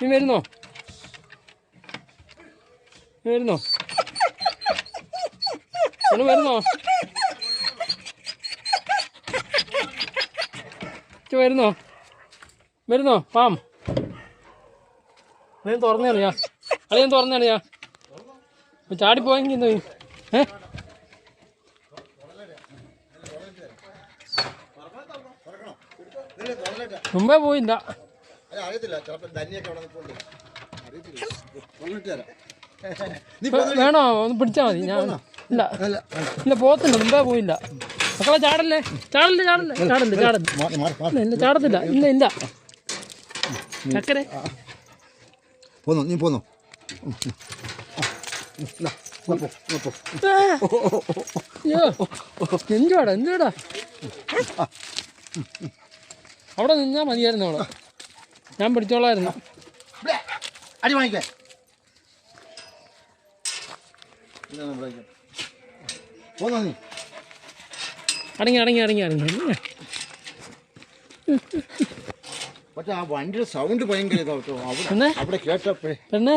നീ വരുന്നോ? നീ വരുന്നോ? ഒന്ന് വരുന്നോ? വരുന്നോ? വരുന്നോ? പാം. നീ തുറന്നു കളിയാ അളിയാൻ തുറന്നു കളിയാ ചാടിപ്പോയെങ്കിൽ എന്തോ? ഏ? മുമ്പേ പോയില്ല. അറിയത്തില്ല. ചിലപ്പോൾ ധനിയൊക്കെ അവിടെ നിൽപ്പുണ്ട്. അറിയത്തില്ല. കൊണ്ടിട്ട് തരാം നീ വേണോ? ഒന്ന് പിടിച്ചാ മതി. ഞാൻ ഇല്ല. ഇല്ല പോത്തുണ്ട് മുമ്പേ പോയില്ല. മക്കളെ ചാടല്ലേ? ചാടല്ലേ ചാടല്ലേ? ചാടല്ലേ ചാടല്ലേ? ഇല്ല ചാടത്തില്ല. ഇല്ല ഇല്ല. ചക്കരെ. പോന്നോ നീ പോന്നോ. എന്തുവാടാ എന്തുവാടാ? അവിടെ നിന്നാ മതിയായിരുന്നു അവിടെ. ഞാൻ പിടിച്ചോളായിരുന്നു. അടി വാങ്ങിക്കേ. പോന്നോ നീ. അടങ്ങി അടങ്ങി അടങ്ങി അടങ്ങി. പക്ഷെ ആ വണ്ടിയുടെ സൗണ്ട് ഭയങ്കര അവിടെ കേട്ടപ്പോഴേ. പെണ്ണേ?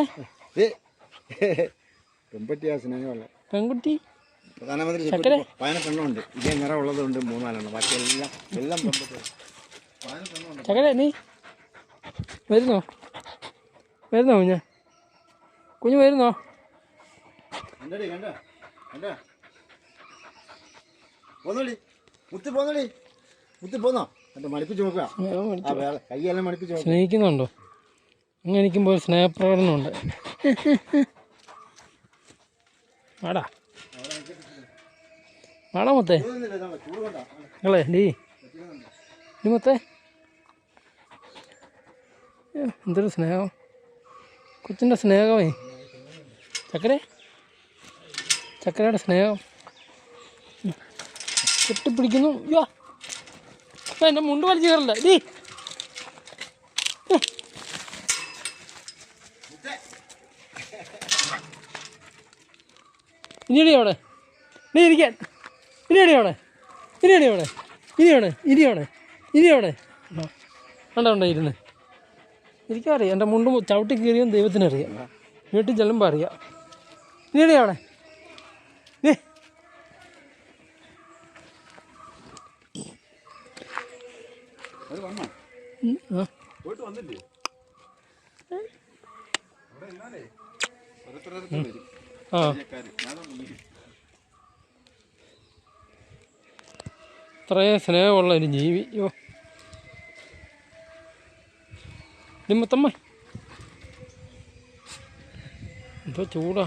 സ്നേഹമുള്ള പെൺകുട്ടി? പ്രധാനമന്ത്രി? പതിനെട്ടെണ്ണമുണ്ട്. ഇതേ നിറമുള്ളതുണ്ട് മൂന്നാലെണ്ണം. ബാക്കി എല്ലാം എല്ലാം പതിനെട്ടെണ്ണമുണ്ട്. ചക്കരെ നീ വരുന്നോ? വരുന്നോ കുഞ്ഞ്? കുഞ്ഞ് വരുന്നോ? സ്നേഹിക്കുന്നുണ്ടോ? അങ്ങനെ ഇരിക്കുമ്പോൾ സ്നേഹപ്രകടനമുണ്ട്. ആടാ ആടാ മൊത്തേ. അല്ലേ. നിങ്ങളെ ഡീ മൊത്തേ. എന്തൊരു സ്നേഹം. കൊച്ചിന്റെ സ്നേഹമേ. ചക്കരെ. ചക്കരയുടെ സ്നേഹം. കെട്ടിപ്പിടിക്കുന്നു. യോ അപ്പം എന്റെ മുണ്ട് വലിച്ചു കയറില്ല ഡീ ഇനിയടി അവിടെ. നീ ഇരിക്കാൻ. ഇനിയടി അവിടെ. ഇനിയടി അവിടെ. ഇനിയാണ് ഇനിയാണ് ഇനിയാണ് കണ്ടോ ഉണ്ടോ ഇരുന്ന്. എനിക്കറിയാം. എന്റെ മുണ്ടും ചവിട്ടി കീറിയും ദൈവത്തിനറിയാം. വീട്ടിൽ ചെല്ലുമ്പോൾ അറിയാം. ഇനിയടി അവിടെ. ഇത്രയും സ്നേഹമുള്ള ഒരു ജീവി യോ നിമ്മത്തമ്മ ഇപ്പോൾ ചൂടാ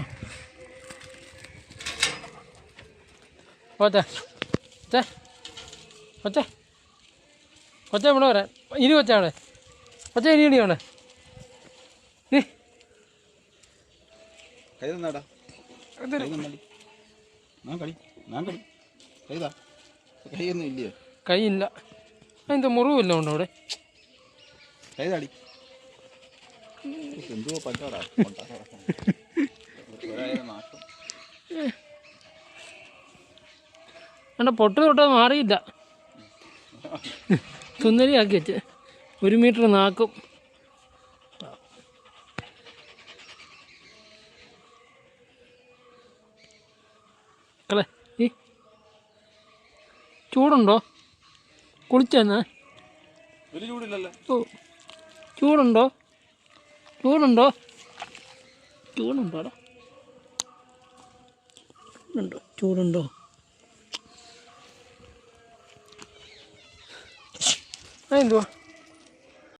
കൊച്ചേ കൊച്ചേ കൊച്ചേ കൊച്ചേ ഇവിടെ വരാൻ ഇനി കൊച്ചാ അവിടെ കൊച്ചേ ഇനി ഇടി അവിടെ നീ കൈ തന്നാടാ കൈയില്ല അതിന്റെ മുറിവില്ല ഉണ്ടോ അവിടെ കൈതാടി എന്തോ നാശം എന്റെ പൊട്ട് തൊട്ട് മാറിയില്ല. സുന്ദരിയാക്കി വെച്ച്. ഒരു മീറ്റർ നാക്കും. അല്ലേ ഈ ചൂടുണ്ടോ? കുളിച്ചെന്നാ ചൂടുണ്ടോ? ചൂടുണ്ടോ ചൂടുണ്ടോടാ ചൂടുണ്ടോ ചൂടുണ്ടോ അതെന്തുവാ